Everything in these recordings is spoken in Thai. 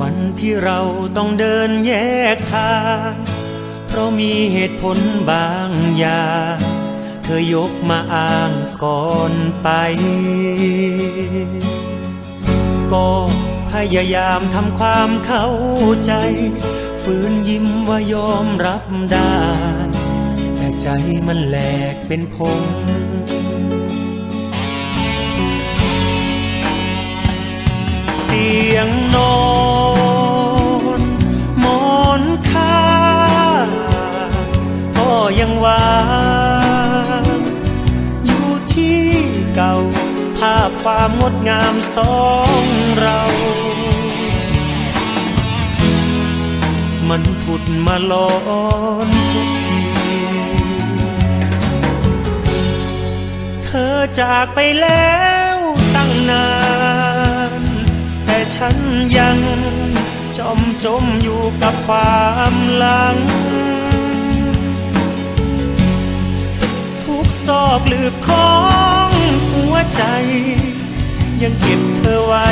วันที่เราต้องเดินแยกทาง เพราะมีเหตุผลบางอย่าง เธอยกมาอ้างก่อนไป ก็พยายามทำความเข้าใจฝืนยิ้มว่ายอมรับได้ แต่ใจมันแหลกเป็นพง เก่า ภาพความงดงามสองเรา มันผุดมาลอนทุกที เธอจากไปแล้วตั้งนาน แต่ฉันยังจมจมอยู่กับความหลัง ทุกซอกลืบขอ อไว้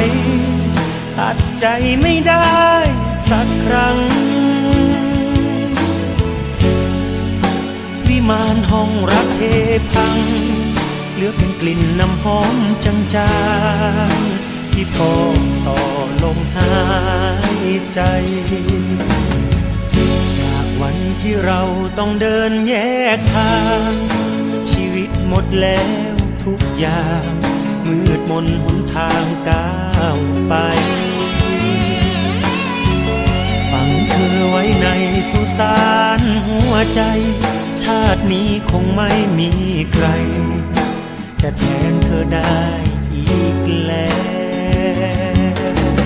ตัดใจไม่ได้สักครั้ง วิมานห้องรักเทพัง เหลือเป็นกลิ่นน้ำหอมจางๆที่พอต่อลมหายใจ จากวันที่เราต้องเดินแยกทาง ชีวิตหมดแล้วทุกอย่าง มืดมนหนทางก้าวไป ฝังเธอไว้ในสุสานหัวใจ ชาตินี้คงไม่มีใคร จะแทนเธอได้อีกแล้ว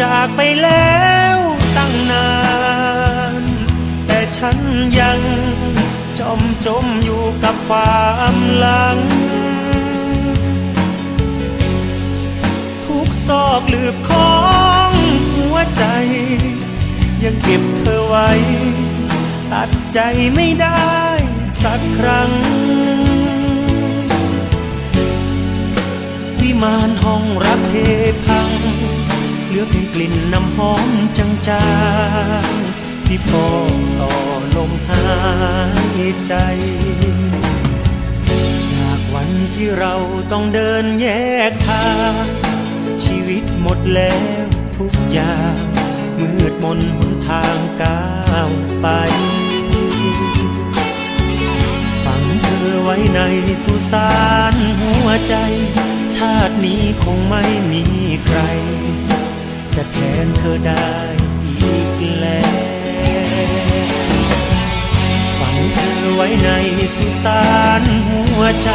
จากไปแล้วตั้งนาน แต่ฉันยังจมจมอยู่กับความหลัง ทุกซอกลืบของหัวใจ ยังเก็บเธอไว้ ตัดใจไม่ได้สักครั้ง ลือเพียงกลิ่นน้ำหอมจางๆที่พอต่อลมหายใจ จากวันที่เราต้องเดินแยกทางชีวิตหมดแล้วทุกอย่าง มืดมนหนทางก้าวไปฝังเธอไว้ในสุสานหัวใจ ชาตินี้คงไม่มีใคร จะแทนเธอได้อีกแล้วฝังเธอไว้ในสุสานหัวใจ